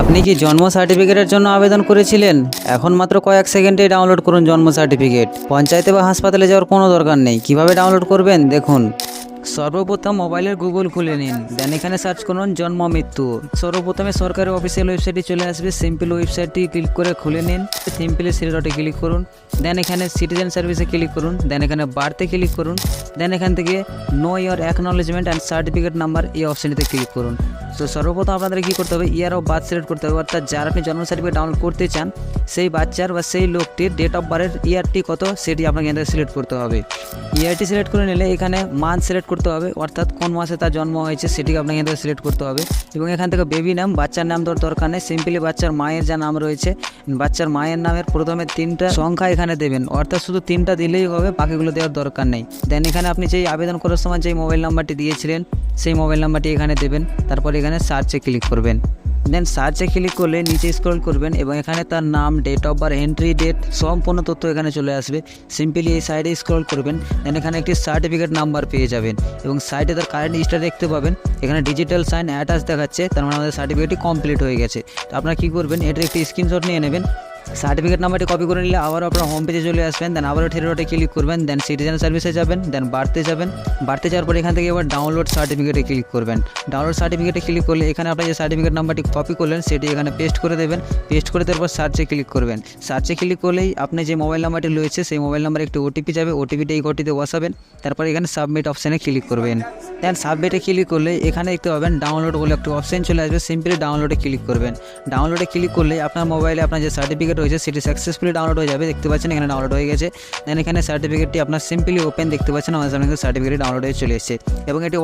আপনি কি জন্ম সার্টিফিকেটের জন্য আবেদন করেছিলেন? এখন মাত্র কয়েক সেকেন্ডে ডাউনলোড করুন জন্ম সার্টিফিকেট। পঞ্চায়েতে বা হাসপাতালে যাওয়ার কোনো দরকার নেই। কীভাবে ডাউনলোড করবেন? দেখুন। সর্বপ্রথম মোবাইলের গুগল খুলে নিন দেন এখানে সার্চ করুন জন্ম মৃত্যু। সর্বপ্রথমে সরকারি অফিসিয়াল ওয়েবসাইটে চলে আসবে সিম্পল ওয়েবসাইটটি ক্লিক করে খুলে নিন সিম্পলি সিলেটে ক্লিক করুন দেন এখানে সিটিজেন সার্ভিসে ক্লিক করুন দেন এখানে বার্থে ক্লিক করুন দেন এখান থেকে know your acknowledgement and certificate number এই অপশানটিতে ক্লিক করুন। তো সর্বপ্রথম আপনাদের কী করতে হবে? ইয়ার অফ বার্থ সিলেক্ট করতে হবে, অর্থাৎ যার আপনি জন্ম সার্টিফিকেট ডাউনলোড করতে চান, সেই বাচ্চার বা সেই লোকটির ডেট অফ বার্থের ইয়ারটি কত, সেটি আপনাকে সিলেক্ট করতে হবে। ইয়ারটি সিলেক্ট করে নিলে এখানে মান্থ সিলেক্ট করতে হবে, অর্থাৎ কোন মাসে তার জন্ম হয়েছে সেটিকে আপনাকে এখান থেকে সিলেক্ট করতে হবে। এবং এখান থেকে বেবি নাম, বাচ্চার নাম দেওয়ার দরকার নেই সিম্পলি বাচ্চার মায়ের যা নাম রয়েছে, বাচ্চার মায়ের নামের প্রথমে তিনটা সংখ্যা এখানে দেবেন, অর্থাৎ শুধু তিনটা দিলেই হবে, বাকিগুলো দেওয়ার দরকার নেই। দেন এখানে আপনি যেই আবেদন করার সময় যেই মোবাইল নাম্বারটি দিয়েছিলেন, সেই মোবাইল নাম্বারটি এখানে দেবেন, তারপর এখানে সার্চে ক্লিক করবেন। দেন সার্চে ক্লিক করলে নিচে স্ক্রল করবেন এবং এখানে তার নাম date of birth entry date সম্পূর্ণ তথ্য এখানে চলে আসবে। সিম্পলি এই সাইডে স্ক্রল করবেন দেন এখানে একটি সার্টিফিকেট নাম্বার পেয়ে যাবেন এবং সাইডে তার কারেন্ট স্টার দেখতে পাবেন। এখানে ডিজিটাল সাইন অ্যাটাচ দেখাচ্ছে, তার মানে আমাদের সার্টিফিকেটটি কমপ্লিট হয়ে গেছে। তো আপনারা কী করবেন, এটার একটি স্ক্রিনশট নিয়ে নেবেন। সার্টিফিকেট নাম্বারটি কপি করে নিলে আবারও আপনার হোম পেজে চলে আসবেন দেন আবারও থ্রি ক্লিক করবেন দেন সিটিজেন সার্ভিসে যাবেন দেন বাড়তে যাবেন। বাড়তে যাওয়ার পর এখান থেকে এবার ডাউনলোড সার্টিফিকেটে ক্লিক করবেন। ডাউনলোড সার্টিফিকেটে ক্লিক করলে এখানে আপনার যে সার্টিফিকেট নাম্বারটি কপি করলেন, সেটি এখানে পেস্ট করে দেবেন। পেস্ট করে দেওয়ার পর সার্চে ক্লিক করবেন। সার্চে ক্লিক করলেই আপনি যে মোবাইল নাম্বারটি রয়েছে, সেই মোবাইল নাম্বারে একটি ওটিপি যাবে। ওটিপিটা এই ঘটিতে বসাবেন। তারপর এখানে সাবমিট অপশানে ক্লিক করবেন। দেন সাবমিটে ক্লিক করলে এখানে দেখতে পাবেন ডাউনলোড বলে একটা অপশান চলে আসবে। সিম্পলি ডাউনলোডে ক্লিক করবেন। ডাউনলোডে ক্লিক করলে আপনার মোবাইলে আপনার যে সার্টিফিকেট রয়েছে, সেটি সাকসেসফুলি ডাউনলোড হয়ে যাবে। দেখতে পাচ্ছেন এখানে ডাউনলোড হয়ে গেছে। দেন এখানে সার্টিফিকেটটি আপনার সিম্পলি ওপেন দেখতে পাচ্ছেন। আমাদের সামনে সার্টিফিকেট ডাউনলোড হয়ে চলে এসেছে। এবং এটি